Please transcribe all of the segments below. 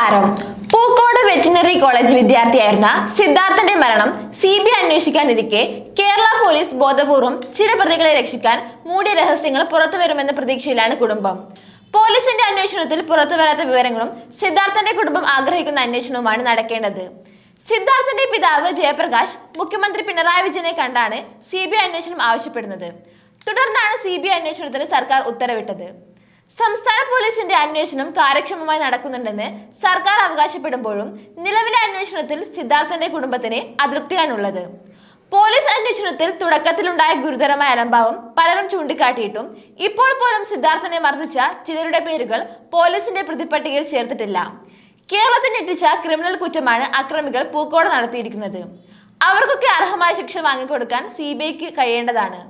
നമസ്കാരം. Pookode veterinary college വിദ്യാർത്ഥിയായിരുന്ന സിദ്ധാർത്ഥന്റെ മരണം സി ബി ഐ അന്വേഷിക്കാനിരിക്കെ കേരള പോലീസ് ബോധപൂർവം ചില പ്രതികളെ രക്ഷിക്കാൻ മൂടിയ രഹസ്യങ്ങൾ പുറത്തുവരുമെന്ന പ്രതീക്ഷയിലാണ് കുടുംബം. പോലീസിന്റെ അന്വേഷണത്തിൽ പുറത്തുവരാത്ത വിവരങ്ങളും സിദ്ധാർത്ഥന്റെ കുടുംബം ആഗ്രഹിക്കുന്ന അന്വേഷണവുമാണ് നടക്കേണ്ടത്. സിദ്ധാർത്ഥന്റെ പിതാവ് ജയപ്രകാശ് മുഖ്യമന്ത്രി പിണറായി വിജയനെ കണ്ടാണ് സി ബി ഐ അന്വേഷണം ആവശ്യപ്പെടുന്നത്. തുടർന്നാണ് സി ബി ഐ അന്വേഷണത്തിന് സർക്കാർ ഉത്തരവിട്ടത്. സംസ്ഥാന പോലീസിന്റെ അന്വേഷണം കാര്യക്ഷമമായി നടക്കുന്നുണ്ടെന്ന് സർക്കാർ അവകാശപ്പെടുമ്പോഴും നിലവിലെ അന്വേഷണത്തിൽ സിദ്ധാർത്ഥന്റെ കുടുംബത്തിന് അതൃപ്തിയാണുള്ളത്. പോലീസ് അന്വേഷണത്തിൽ തുടക്കത്തിലുണ്ടായ ഗുരുതരമായ അലംഭാവം പലരും ചൂണ്ടിക്കാട്ടിയിട്ടും ഇപ്പോൾ പോലും സിദ്ധാർത്ഥനെ മർദ്ദിച്ച ചിലരുടെ പേരുകൾ പോലീസിന്റെ പ്രതിപട്ടികയിൽ ചേർത്തിട്ടില്ല. കേരളത്തിൽ ഞെട്ടിച്ച ക്രിമിനൽ കുറ്റമാണ് അക്രമികൾ പൂക്കോട് നടത്തിയിരിക്കുന്നത്. അവർക്കൊക്കെ അർഹമായ ശിക്ഷ വാങ്ങിക്കൊടുക്കാൻ സി ബി ഐക്ക് കഴിയേണ്ടതാണ്.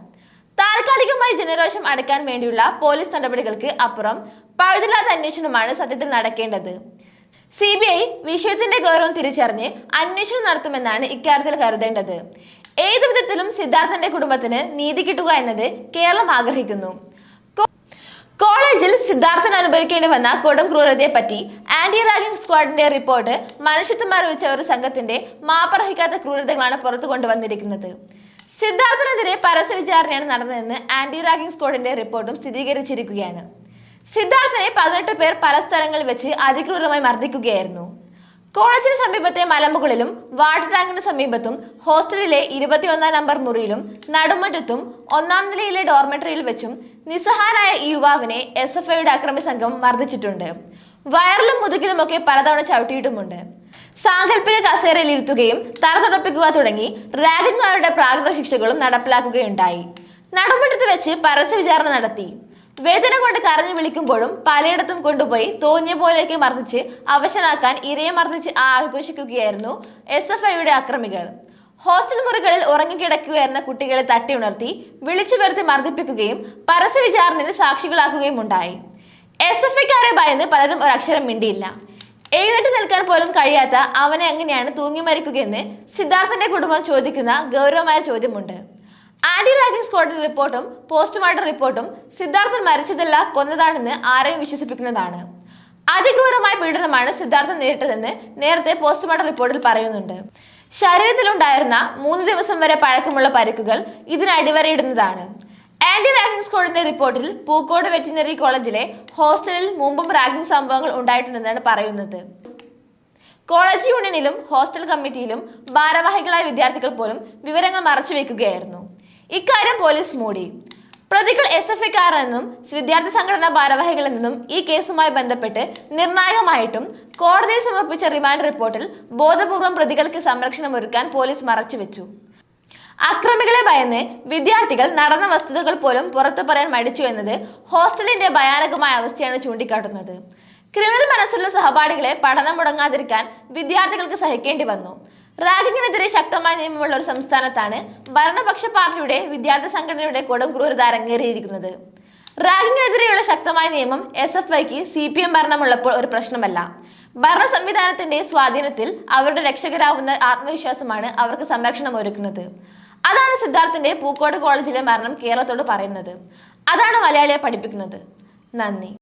താൽക്കാലികമായി ജനരോഷം അടക്കാൻ വേണ്ടിയുള്ള പോലീസ് നടപടികൾക്ക് അപ്പുറം പഴുതില്ലാത്ത അന്വേഷണമാണ് സത്യത്തിൽ നടക്കേണ്ടത്. സി ബി ഐ വിഷയത്തിന്റെ ഗൗരവം തിരിച്ചറിഞ്ഞ് അന്വേഷണം നടത്തുമെന്നാണ് ഇക്കാര്യത്തിൽ കരുതേണ്ടത്. ഏതു വിധത്തിലും സിദ്ധാർത്ഥന്റെ കുടുംബത്തിന് നീതി കിട്ടുക എന്നത് കേരളം ആഗ്രഹിക്കുന്നു. കോളേജിൽ സിദ്ധാർത്ഥൻ അനുഭവിക്കേണ്ടി വന്ന കൊടും ക്രൂരതയെ പറ്റി ആന്റി റാഗിംഗ് സ്ക്വാഡിന്റെ റിപ്പോർട്ട് മനുഷ്യത്വം അറിയിച്ച ഒരു സംഘത്തിന്റെ മാപ്പർഹിക്കാത്ത ക്രൂരതകളാണ് പുറത്തു കൊണ്ടുവന്നിരിക്കുന്നത് സിദ്ധാർത്ഥനെതിരെ പരസ്യ വിചാരണയാണ് നടന്നതെന്ന് ആന്റി റാഗിംഗ് സ്ക്വാഡിന്റെ റിപ്പോർട്ടും സ്ഥിരീകരിച്ചിരിക്കുകയാണ്. സിദ്ധാർത്ഥനെ പതിനെട്ട് പേർ പല സ്ഥലങ്ങളിൽ വെച്ച് അതിക്രൂരമായി മർദ്ദിക്കുകയായിരുന്നു. കോളേജിന് സമീപത്തെ മലമുകളിലും വാട്ടർ ടാങ്കിന് സമീപത്തും ഹോസ്റ്റലിലെ ഇരുപത്തിയൊന്നാം നമ്പർ മുറിയിലും നടുമുറ്റത്തും ഒന്നാം നിലയിലെ ഡോർമെട്രിയിൽ വെച്ചും നിസ്സഹാനായ ഈ യുവാവിനെ എസ് എഫ് ഐയുടെ അക്രമി സംഘം മർദ്ദിച്ചിട്ടുണ്ട്. വയറിലും മുതുകിലുമൊക്കെ പലതവണ ചവിട്ടിയിട്ടുമുണ്ട്. സാങ്കല്പിക കസേരയിൽ ഇരുത്തുകയും തുടപ്പിക്കുക തുടങ്ങി രാജന്മാരുടെ പ്രാകൃത ശിക്ഷകളും നടപ്പിലാക്കുകയുണ്ടായി. നടുമുറ്റത്ത് വെച്ച് പരസ്യ വിചാരണ നടത്തി. വേദന കൊണ്ട് കരഞ്ഞു വിളിക്കുമ്പോഴും പലയിടത്തും കൊണ്ടുപോയി തോന്നിയ പോലെയൊക്കെ മർദ്ദിച്ച് അവശനാക്കാൻ ഇരയെ മർദ്ദിച്ച് ആഘോഷിക്കുകയായിരുന്നു എസ് എഫ് ഐയുടെ അക്രമികൾ. ഹോസ്റ്റൽ മുറികളിൽ ഉറങ്ങിക്കിടക്കുകയായിരുന്ന കുട്ടികളെ തട്ടി ഉണർത്തി വിളിച്ചു വരുത്തി മർദ്ദിപ്പിക്കുകയും പരസ്യ വിചാരണയിൽ സാക്ഷികളാക്കുകയും ഉണ്ടായി. എസ് എഫ് ഐക്കാരെ ഭയന്ന് പലരും ഒരക്ഷരം മിണ്ടിയില്ല. എഴുന്നേറ്റ് നിൽക്കാൻ പോലും കഴിയാത്ത അവനെ എങ്ങനെയാണ് തൂങ്ങി മരിക്കുകയെന്ന് സിദ്ധാർത്ഥന്റെ കുടുംബം ചോദിക്കുന്ന ഗൗരവമായ ചോദ്യമുണ്ട്. ആന്റി റാഗിംഗ് സ്ക്വാഡിന്റെ റിപ്പോർട്ടും പോസ്റ്റ്മോർട്ടം റിപ്പോർട്ടും സിദ്ധാർത്ഥൻ മരിച്ചതല്ല കൊന്നതാണെന്ന് ആരെയും വിശ്വസിപ്പിക്കുന്നതാണ്. അതിക്രൂരമായ പീഡനമാണ് സിദ്ധാർത്ഥൻ നേരിട്ടതെന്ന് നേരത്തെ പോസ്റ്റ്മോർട്ടം റിപ്പോർട്ടിൽ പറയുന്നുണ്ട്. ശരീരത്തിലുണ്ടായിരുന്ന മൂന്ന് ദിവസം വരെ പഴക്കമുള്ള പരിക്കുകൾ ഇതിന് അടിവരയിടുന്നതാണ്. ആന്റി റാഗിംഗ് സ്ക്വാഡിന്റെ റിപ്പോർട്ടിൽ പൂക്കോട് വെറ്റിനറി കോളേജിലെ ഹോസ്റ്റലിൽ മുമ്പും റാഗിംഗ് സംഭവങ്ങൾ ഉണ്ടായിട്ടുണ്ടെന്നാണ് പറയുന്നത്. കോളേജ് യൂണിയനിലും ഹോസ്റ്റൽ കമ്മിറ്റിയിലും ഭാരവാഹികളായ വിദ്യാർത്ഥികൾ പോലും വിവരങ്ങൾ മറച്ചുവെക്കുകയായിരുന്നു ഇക്കാര്യം പോലീസ് മൂടി. പ്രതികൾ എസ് എഫ് ഐക്കാരെന്നും വിദ്യാർത്ഥി സംഘടനാ ഭാരവാഹികളിൽ നിന്നും ഈ കേസുമായി ബന്ധപ്പെട്ട് നിർണായകമായിട്ടും കോടതിയിൽ സമർപ്പിച്ച റിമാൻഡ് റിപ്പോർട്ടിൽ ബോധപൂർവം പ്രതികൾക്ക് സംരക്ഷണം ഒരുക്കാൻ പോലീസ് മറച്ചുവെച്ചു അക്രമികളെ ഭയന്ന് വിദ്യാർത്ഥികൾ നടന്ന വസ്തുതകൾ പോലും പുറത്തു പറയാൻ മടിച്ചു എന്നത് ഹോസ്റ്റലിന്റെ ഭയാനകമായ അവസ്ഥയാണ് ചൂണ്ടിക്കാട്ടുന്നത്. ക്രിമിനൽ മനസ്സുള്ള സഹപാഠികളെ പഠനം മുടങ്ങാതിരിക്കാൻ വിദ്യാർത്ഥികൾക്ക് സഹിക്കേണ്ടി വന്നു. റാഗിങ്ങിനെതിരെ ശക്തമായ നിയമമുള്ള ഒരു സംസ്ഥാനത്താണ് ഭരണപക്ഷ പാർട്ടിയുടെ വിദ്യാർത്ഥി സംഘടനയുടെ കൊടും ക്രൂരത അരങ്ങേറിയിരിക്കുന്നത്. റാഗിങ്ങിനെതിരെയുള്ള ശക്തമായ നിയമം എസ് എഫ് ഐക്ക് സി പി എം ഭരണമുള്ളപ്പോൾ ഒരു പ്രശ്നമല്ല. ഭരണ സംവിധാനത്തിന്റെ സ്വാധീനത്തിൽ അവരുടെ രക്ഷകരാകുന്ന ആത്മവിശ്വാസമാണ് അവർക്ക് സംരക്ഷണം ഒരുക്കുന്നത്. അതാണ് സിദ്ധാർത്ഥിന്റെ പൂക്കോട് കോളേജിലെ മരണം കേരളത്തോട് പറയുന്നത്. അതാണ് മലയാളിയെ പഠിപ്പിക്കുന്നത്. നന്ദി.